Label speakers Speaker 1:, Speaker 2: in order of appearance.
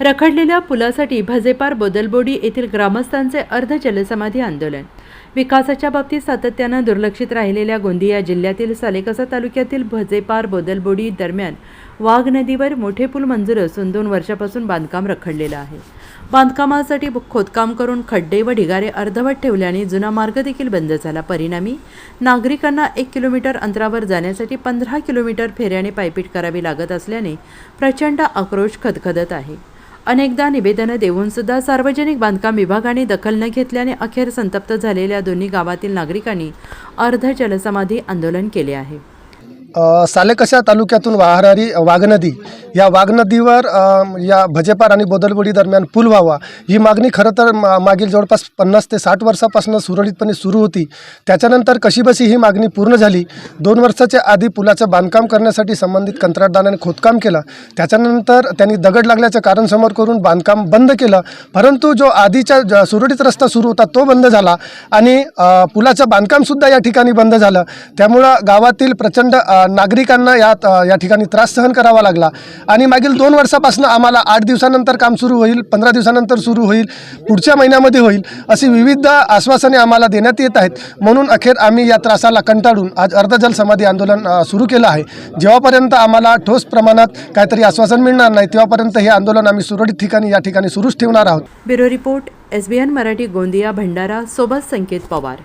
Speaker 1: रखडलेल्या पुलासाठी भजेपार बोदलबोडी येथील ग्रामस्थांचे अर्ध जलसमाधी आंदोलन. विकासाच्या बाबतीत सातत्यानं दुर्लक्षित राहिलेल्या गोंदिया जिल्ह्यातील सालेकसा तालुक्यातील भजेपार बोदलबोडी दरम्यान वाघ नदीवर मोठे पूल मंजूर असून दोन वर्षापासून बांधकाम रखडलेलं आहे. बांधकामासाठी खोदकाम करून खड्डे व ढिगारे अर्धवट ठेवल्याने जुना मार्ग देखील बंद झाला. परिणामी नागरिकांना एक किलोमीटर अंतरावर जाण्यासाठी पंधरा किलोमीटर फेऱ्याने पायपीट करावी लागत असल्याने प्रचंड आक्रोश खदखदत आहे. अनेकदा निवेदनं देऊन सुद्धा सार्वजनिक बांधकाम विभागाने दखल न घेतल्याने अखेर संतप्त झालेल्या दोन्ही गावातील नागरिकांनी अर्ध जलसमाधी आंदोलन केले आहे.
Speaker 2: सालेकशा तालुक्यातून वाहणारी वाघनदी या वाघनदीवर या भजेपार आणि बोदलबुडी दरम्यान पूल व्हावा. ही मागणी खरं तर मा मागील जवळपास पन्नास ते साठ वर्षापासून सुरळीतपणे सुरू होती. त्याच्यानंतर कशीबशी ही मागणी पूर्ण झाली? दोन वर्षाच्या आधी पुलाचं बांधकाम करण्यासाठी संबंधित कंत्राटदाराने खोदकाम केलं. त्याच्यानंतर त्यांनी दगड लागल्याचं कारण समोर करून बांधकाम बंद केलं. परंतु जो आधीच्या ज- सुरळीत रस्ता सुरू होता तो बंद झाला. आणि पुलाचं बांधकामसुद्धा या ठिकाणी बंद झालं. त्यामुळं गावातील प्रचंड आ, नागरिकांना यात या ठिकाणी त्रास सहन करावा लागला. आणि मागील दोन वर्षापासून आम्हाला आठ दिवसानंतर काम सुरू होईल पंधरा दिवसानंतर सुरू होईल पुढच्या महिन्यामध्ये होईल अशी विविध आश्वासने आम्हाला देण्यात येत आहेत. म्हणून अखेर आम्ही या त्रासाला कंटाळून आज अर्धजल समाधी आंदोलन सुरू केलं आहे. जेव्हापर्यंत आम्हाला ठोस प्रमाणात काहीतरी आश्वासन मिळणार नाही तेव्हापर्यंत हे आंदोलन आम्ही सुरळीत ठिकाणी या ठिकाणी सुरूच ठेवणार आहोत.
Speaker 1: Bureau report S B N Marathi Gondia Bhandara सोबत संकेत पवार.